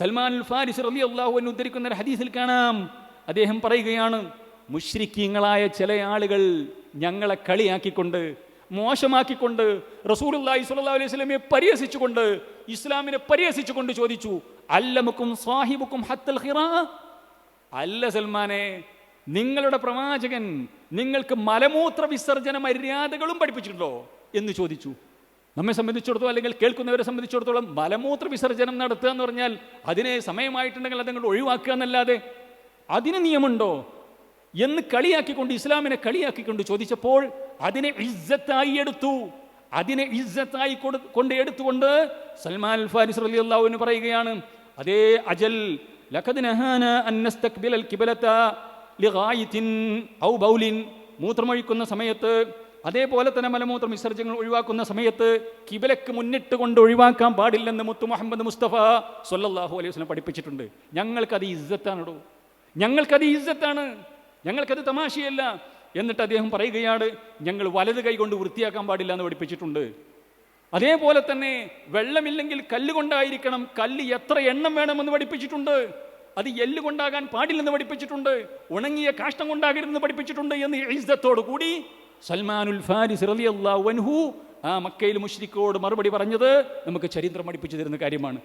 സൽമാൻ അൽ ഫാരിസ് റലി അള്ളാഹു എന്ന് ഉദ്ധരിക്കുന്ന ഒരു ഹദീസിൽ കാണാം. അദ്ദേഹം പറയുകയാണ് മുഷ്രിക്കീങ്ങളായ ചില ആളുകൾ ഞങ്ങളെ കളിയാക്കിക്കൊണ്ട് മോശമാക്കിക്കൊണ്ട് റസൂലുള്ളാഹി സ്വല്ലല്ലാഹു അലൈഹി സ്വലമെ പരിഹസിച്ചുകൊണ്ട് ഇസ്ലാമിനെ പരിഹസിച്ചുകൊണ്ട് ചോദിച്ചു അല്ലമുക്കും സാഹിബുക്കും ഹത്തൽ ഹിറാ അല്ല സൽമാനെ നിങ്ങളുടെ പ്രവാചകൻ നിങ്ങൾക്ക് മലമൂത്ര വിസർജന മര്യാദകളും പഠിപ്പിച്ചിട്ടുണ്ടോ? എന്ന് ചോദിച്ചു. നമ്മെ സംബന്ധിച്ചിടത്തോളം അല്ലെങ്കിൽ കേൾക്കുന്നവരെ സംബന്ധിച്ചിടത്തോളം മലമൂത്ര വിസർജനം നടത്തുക എന്ന് പറഞ്ഞാൽ അതിനെ സമയമായിട്ടുണ്ടെങ്കിൽ അതങ്ങൾ ഒഴിവാക്കുക എന്നല്ലാതെ അതിന് നിയമമുണ്ടോ എന്ന് കളിയാക്കിക്കൊണ്ട് ഇസ്ലാമിനെ കളിയാക്കിക്കൊണ്ട് ചോദിച്ചപ്പോൾ അതിനെ ഇജ്ജത്തായി എടുത്തു. അതിനെ ഇജ്ജത്തായി കൊണ്ട് എടുത്തുകൊണ്ട് സൽമാൻ ഫാരിസ് അലി അള്ളാഹുവിന് പറയുകയാണ് അതേ അജൽ മൂത്രമൊഴിക്കുന്ന സമയത്ത് അതേപോലെ തന്നെ മലമൂത്ര വിസർജ്യങ്ങൾ ഒഴിവാക്കുന്ന സമയത്ത് കിബിലക്ക് മുന്നിട്ട് കൊണ്ട് ഒഴിവാക്കാൻ പാടില്ലെന്ന് മുത്തു മുഹമ്മദ് മുസ്തഫ സൊല്ലാഹു അലൈഹി വസ്ലം പഠിപ്പിച്ചിട്ടുണ്ട്. ഞങ്ങൾക്കത് ഇസ്സത്താണോ ഞങ്ങൾക്കത് ഇസ്സത്താണ്. ഞങ്ങൾക്കത് തമാശയല്ല. എന്നിട്ട് അദ്ദേഹം പറയുകയാണ് ഞങ്ങൾ വലത് കൈ കൊണ്ട് വൃത്തിയാക്കാൻ പാടില്ല എന്ന് പഠിപ്പിച്ചിട്ടുണ്ട്. അതേപോലെ തന്നെ വെള്ളമില്ലെങ്കിൽ കല്ല് കൊണ്ടായിരിക്കണം. കല്ല് എത്ര എണ്ണം വേണമെന്ന് പഠിപ്പിച്ചിട്ടുണ്ട്. അത് എല്ല് കൊണ്ടാകാൻ പാടില്ലെന്ന് പഠിപ്പിച്ചിട്ടുണ്ട്. ഉണങ്ങിയ കാഷ്ടം കൊണ്ടാകരുതെന്ന് പഠിപ്പിച്ചിട്ടുണ്ട് എന്ന് എഴുതത്തോടു കൂടി സൽമാനുൽ ഫാരിസ് റളിയല്ലാഹു വൻഹു ആ മക്കയിൽ മുഷ്രിക്കോട് മറുപടി പറഞ്ഞത് നമുക്ക് ചരിത്രം പഠിപ്പിച്ചു തരുന്ന കാര്യമാണ്.